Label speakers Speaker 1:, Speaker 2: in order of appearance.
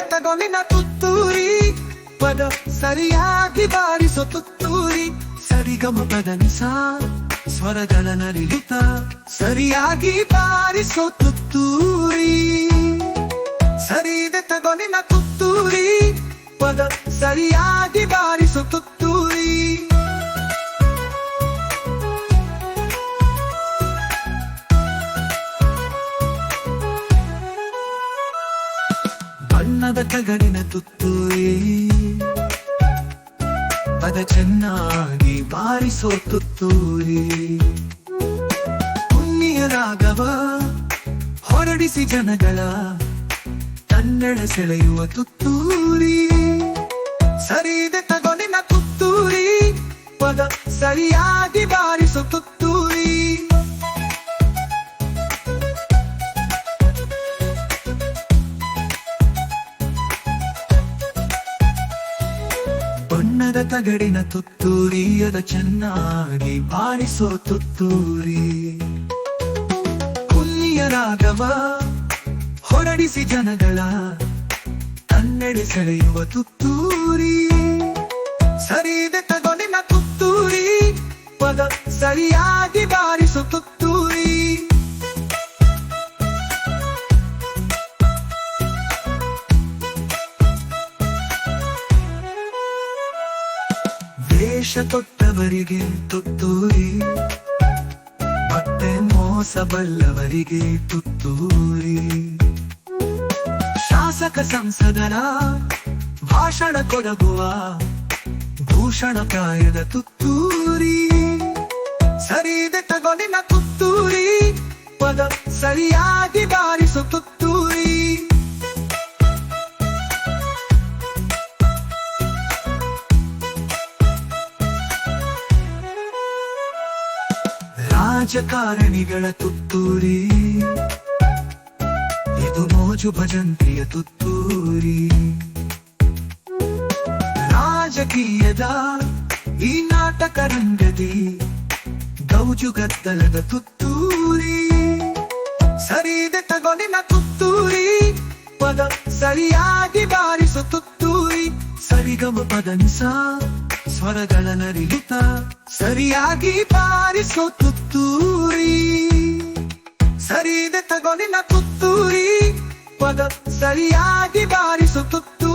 Speaker 1: ತಗೊಲಿನ ತುತ್ತೂರಿ. ಪದ ಸರಿಯಾಗಿ ಬಾರಿಸೋ ತುತ್ತೂರಿ. ಸರಿಗಮ ಪದನಿಸ ಸ್ವರಗಳ ನರಿಲಿತ ಸರಿಯಾಗಿ ಬಾರಿಸೋ ತುತ್ತೂರಿ. ಸರಿದೆ ತಗೊಲಿನ ತುತ್ತೂರಿ. ಪದ ಸರಿಯಾಗಿ ಬಾರಿಸೋ ತುತ್ತೂರಿ. ಬಣ್ಣದ ತಗಡಿನ ತುತ್ತೂರಿ. ಪದ ಚೆನ್ನಾಗಿ ಬಾರಿಸೋ ತುತ್ತೂರಿ. ಪುಣ್ಯ ರಾಗವ ಹೊರಡಿಸಿ ಜನಗಳ ಕನ್ನಡ ಸೆಳೆಯುವ ತುತ್ತೂರಿ. ಸರಿದೆ ತಗೊಲಿನ ತುತ್ತೂರಿ. ಪದ ಸರಿಯಾಗಿ ಬಾರಿಸೋ ತುತ್ತೂರಿ. ಬಣ್ಣದ ತಗಡಿನ ತುತ್ತೂರಿ ಅದ ಚೆನ್ನಾಗಿ ಬಾರಿಸೋ ತುತ್ತೂರಿ ಕುಲ್ಲಿಯ ರಾಗವ ಹೊರಡಿಸಿ ಜನಗಳ ಕನ್ನಡಿ ಸೆಳೆಯುವ ತುತ್ತೂರಿ ಸರಿದ ತಗೊಲಿನ ತುತ್ತೂರಿ ಪದ ಸರಿಯಾಗಿ ಬಾರಿಸೋ ತುತ್ತೂರಿ ವೇಷ ತೊಟ್ಟವರಿಗೆ ತುತ್ತೂರಿ. ಮತ್ತೆ ಮೋಸ ಬಲ್ಲವರಿಗೆ ತುತ್ತೂರಿ. ಶಾಸಕ ಸಂಸದರ ಭಾಷಣ ಕೊಡಗುವ ಭೂಷಣ ಕಾಯದ ತುತ್ತೂರಿ. ಸರಿದೆ ತಗೊಲಿನ ತುತ್ತೂರಿ. ಪದ ಸರಿಯಾಗಿ ರಾಜಕಾರಣಿಗಳ ತುತ್ತೂರಿ. ಇದು ಮೋಜು ಭಜಂತ್ರಿಯ ತುತ್ತೂರಿ. ರಾಜಕೀಯದ ಈ ನಾಟಕ ರಂಗದಿ ಗೌಜು ಗದ್ದಲದ ತುತ್ತೂರಿ. ಸರಿದೆ ತಗೊಂಡಿನ ತುತ್ತೂರಿ. ಪದ ಸರಿಯಾಗಿ ಬಾರಿಸು ತುತ್ತೂರಿ. ಸರಿಗಮ ಪದನಿಸ ಸ್ವರಗಳ ನರಿಲಿತ ಸರಿಯಾಗಿ ಬಾರಿಸೋ ತುತ್ತೂರಿ. ಸರಿದೆ ತಗೊಲಿನ ತುತ್ತೂರಿ. ಪದ ಸರಿಯಾಗಿ ಬಾರಿಸೋ ತುತ್ತೂರಿ.